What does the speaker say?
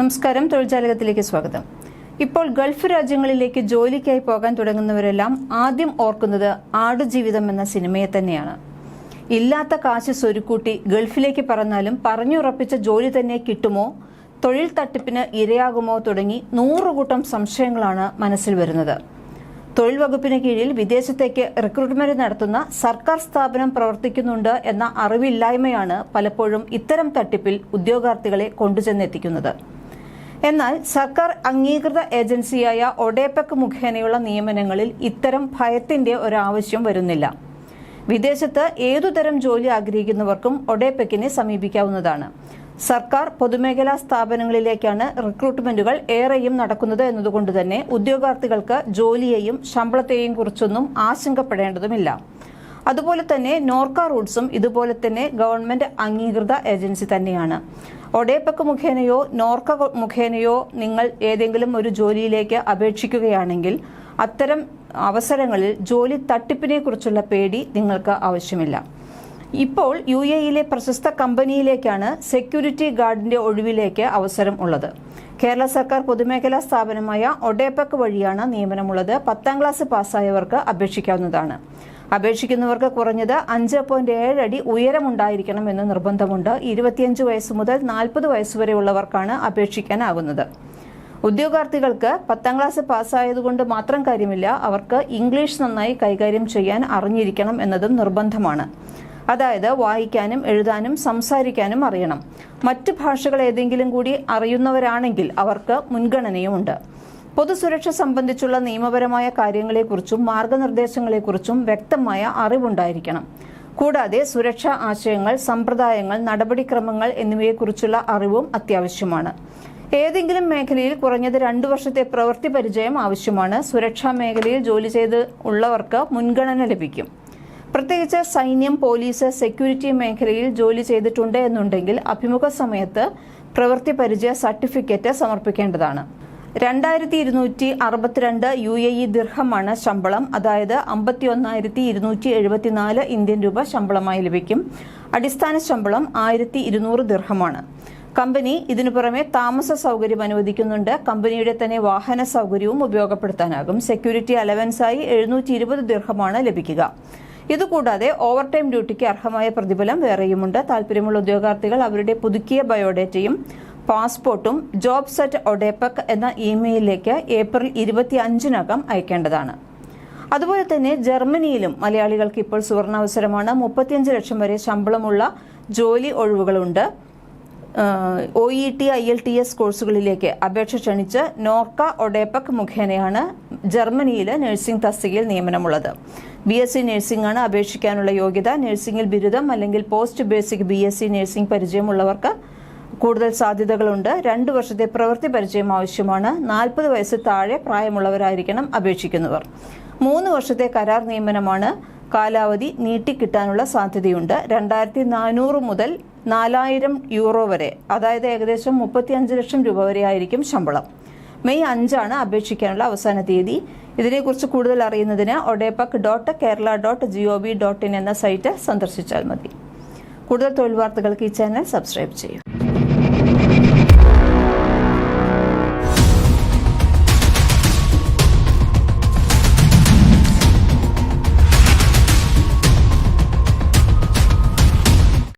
നമസ്കാരം തൊഴിൽജാലകത്തിലേക്ക് സ്വാഗതം. ഇപ്പോൾ ഗൾഫ് രാജ്യങ്ങളിലേക്ക് ജോലിക്കായി പോകാൻ തുടങ്ങുന്നവരെല്ലാം ആദ്യം ഓർക്കുന്നത് ആടുജീവിതം എന്ന സിനിമയെ തന്നെയാണ്. ഇല്ലാത്ത കാശ് സ്വരുക്കൂട്ടി ഗൾഫിലേക്ക് പറഞ്ഞാലും പറഞ്ഞുറപ്പിച്ച ജോലി തന്നെ കിട്ടുമോ? തൊഴിൽ തട്ടിപ്പിന് ഇരയാകുമോ? തുടങ്ങി നൂറുകൂട്ടം സംശയങ്ങളാണ് മനസ്സിൽ വരുന്നത്. തൊഴിൽ വകുപ്പിന് കീഴിൽ വിദേശത്തേക്ക് റിക്രൂട്ട്മെന്റ് നടത്തുന്ന സർക്കാർ സ്ഥാപനം പ്രവർത്തിക്കുന്നുണ്ട് എന്ന അറിവില്ലായ്മയാണ് പലപ്പോഴും ഇത്തരം തട്ടിപ്പിൽ ഉദ്യോഗാർത്ഥികളെ കൊണ്ടുചെന്നെത്തിക്കുന്നത്. എന്നാൽ സർക്കാർ അംഗീകൃത ഏജൻസിയായ ഒഡേപെക് മുഖേനയുള്ള നിയമനങ്ങളിൽ ഇത്തരം ഭയത്തിന്റെ ഒരാവശ്യം വരുന്നില്ല. വിദേശത്ത് ഏതുതരം ജോലി ആഗ്രഹിക്കുന്നവർക്കും ഒഡേപെക്കിനെ സമീപിക്കാവുന്നതാണ്. സർക്കാർ പൊതുമേഖലാ സ്ഥാപനങ്ങളിലേക്കാണ് റിക്രൂട്ട്മെന്റുകൾ ഏറെയും നടക്കുന്നത് എന്നതുകൊണ്ട് തന്നെ ഉദ്യോഗാർത്ഥികൾക്ക് ജോലിയെയും ശമ്പളത്തെയും കുറിച്ചൊന്നും ആശങ്കപ്പെടേണ്ടതുമില്ല. അതുപോലെ തന്നെ നോർക്ക റൂട്ട്സും ഇതുപോലെ തന്നെ ഗവൺമെന്റ് അംഗീകൃത ഏജൻസി തന്നെയാണ്. ഒഡേപ്പക്ക് മുഖേനയോ നോർക്ക മുഖേനയോ നിങ്ങൾ ഏതെങ്കിലും ഒരു ജോലിയിലേക്ക് അപേക്ഷിക്കുകയാണെങ്കിൽ അത്തരം അവസരങ്ങളിൽ ജോലി തട്ടിപ്പിനെ കുറിച്ചുള്ള പേടി നിങ്ങൾക്ക് ആവശ്യമില്ല. ഇപ്പോൾ യു എയിലെ പ്രശസ്ത കമ്പനിയിലേക്കാണ് സെക്യൂരിറ്റി ഗാർഡിന്റെ ഒഴിവിലേക്ക് അവസരം ഉള്ളത്. കേരള സർക്കാർ പൊതുമേഖലാ സ്ഥാപനമായ ഒഡേപക് വഴിയാണ് നിയമനമുള്ളത്. പത്താം ക്ലാസ് പാസ്സായവർക്ക് അപേക്ഷിക്കാവുന്നതാണ്. അപേക്ഷിക്കുന്നവർക്ക് കുറഞ്ഞത് അഞ്ച് പോയിന്റ് ഏഴ് അടി ഉയരമുണ്ടായിരിക്കണം എന്ന് നിർബന്ധമുണ്ട്. ഇരുപത്തിയഞ്ച് വയസ്സ് മുതൽ നാൽപ്പത് വയസ്സുവരെയുള്ളവർക്കാണ് അപേക്ഷിക്കാനാകുന്നത് ഉദ്യോഗാർത്ഥികൾക്ക് പത്താം ക്ലാസ് പാസ്സായതുകൊണ്ട് മാത്രം കാര്യമില്ല. അവർക്ക് ഇംഗ്ലീഷ് നന്നായി കൈകാര്യം ചെയ്യാൻ അറിഞ്ഞിരിക്കണം എന്നതും നിർബന്ധമാണ്. അതായത് വായിക്കാനും എഴുതാനും സംസാരിക്കാനും അറിയണം. മറ്റ് ഭാഷകൾ ഏതെങ്കിലും കൂടി അറിയുന്നവരാണെങ്കിൽ അവർക്ക് മുൻഗണനയുമുണ്ട്. പൊതുസുരക്ഷ സംബന്ധിച്ചുള്ള നിയമപരമായ കാര്യങ്ങളെക്കുറിച്ചും മാർഗനിർദ്ദേശങ്ങളെക്കുറിച്ചും വ്യക്തമായ അറിവുണ്ടായിരിക്കണം. കൂടാതെ സുരക്ഷാ ആശയങ്ങൾ സമ്പ്രദായങ്ങൾ നടപടിക്രമങ്ങൾ എന്നിവയെക്കുറിച്ചുള്ള അറിവും അത്യാവശ്യമാണ്. ഏതെങ്കിലും മേഖലയിൽ കുറഞ്ഞത് രണ്ടു വർഷത്തെ പ്രവൃത്തി പരിചയം ആവശ്യമാണ്. സുരക്ഷാ മേഖലയിൽ ജോലി ചെയ്ത് ഉള്ളവർക്ക് മുൻഗണന ലഭിക്കും. പ്രത്യേകിച്ച് സൈന്യം പോലീസ് സെക്യൂരിറ്റി മേഖലയിൽ ജോലി ചെയ്തിട്ടുണ്ട് എന്നുണ്ടെങ്കിൽ അഭിമുഖ സമയത്ത് പ്രവൃത്തി പരിചയ സർട്ടിഫിക്കറ്റ് സമർപ്പിക്കേണ്ടതാണ്. രണ്ടായിരത്തി ഇരുന്നൂറ്റി അറുപത്തിരണ്ട് യു എ ഇ ദീർഘമാണ് ശമ്പളം. അതായത് അമ്പത്തി ഒന്നായിരത്തി ഇരുന്നൂറ്റി എഴുപത്തിനാല് ഇന്ത്യൻ രൂപ ശമ്പളമായി ലഭിക്കും. അടിസ്ഥാന ശമ്പളം ആയിരത്തി ഇരുന്നൂറ് ദീർഘമാണ് കമ്പനി ഇതിനു പുറമെ താമസ സൗകര്യം അനുവദിക്കുന്നുണ്ട്. കമ്പനിയുടെ തന്നെ വാഹന സൗകര്യവും ഉപയോഗപ്പെടുത്താനാകും. സെക്യൂരിറ്റി അലവൻസായി എഴുന്നൂറ്റി ഇരുപത് ദീർഘമാണ് ലഭിക്കുക. ഇതുകൂടാതെ ഓവർ ടൈം ഡ്യൂട്ടിക്ക് അർഹമായ പ്രതിഫലം വേറെയുമുണ്ട്. താല്പര്യമുള്ള ഉദ്യോഗാർത്ഥികൾ അവരുടെ പുതുക്കിയ ബയോഡേറ്റയും പാസ്പോർട്ടും ജോബ് സെറ്റ് ഒഡേപക് എന്ന ഇമെയിലിലേക്ക് ഏപ്രിൽ ഇരുപത്തി അഞ്ചിനകം അയക്കേണ്ടതാണ്. അതുപോലെ തന്നെ ജർമ്മനിയിലും മലയാളികൾക്ക് ഇപ്പോൾ സുവർണാവസരമാണ്. മുപ്പത്തിയഞ്ച് ലക്ഷം വരെ ശമ്പളമുള്ള ജോലി ഒഴിവുകളുണ്ട്. O E T I L T S കോഴ്സുകളിലേക്ക് അപേക്ഷ ക്ഷണിച്ച് നോർക്ക ഒഡേപക് മുഖേനയാണ് ജർമ്മനിയിൽ നഴ്സിംഗ് തസ്തികയിൽ നിയമനമുള്ളത്. ബി എസ് സി നഴ്സിംഗ് ആണ് അപേക്ഷിക്കാനുള്ള യോഗ്യത. നഴ്സിംഗിൽ ബിരുദം അല്ലെങ്കിൽ post basic B S C nursing പരിചയമുള്ളവർക്ക് കൂടുതൽ സാധ്യതകളുണ്ട്. രണ്ടു വർഷത്തെ പ്രവൃത്തി പരിചയം ആവശ്യമാണ്. നാൽപ്പത് വയസ്സ് താഴെ പ്രായമുള്ളവരായിരിക്കണം അപേക്ഷിക്കുന്നവർ. മൂന്ന് വർഷത്തെ കരാർ നിയമനമാണ്. കാലാവധി നീട്ടിക്കിട്ടാനുള്ള സാധ്യതയുണ്ട്. രണ്ടായിരത്തി നാനൂറ് മുതൽ നാലായിരം യൂറോ വരെ അതായത് ഏകദേശം മുപ്പത്തി അഞ്ച് ലക്ഷം രൂപ വരെ ആയിരിക്കും ശമ്പളം. മെയ് അഞ്ചാണ് അപേക്ഷിക്കാനുള്ള അവസാന തീയതി. ഇതിനെക്കുറിച്ച് കൂടുതൽ അറിയുന്നതിന് ODEPC dot Kerala dot G O V dot in എന്ന സൈറ്റ് സന്ദർശിച്ചാൽ മതി. കൂടുതൽ തൊഴിൽ വാർത്തകൾക്ക് ഈ ചാനൽ സബ്സ്ക്രൈബ് ചെയ്യും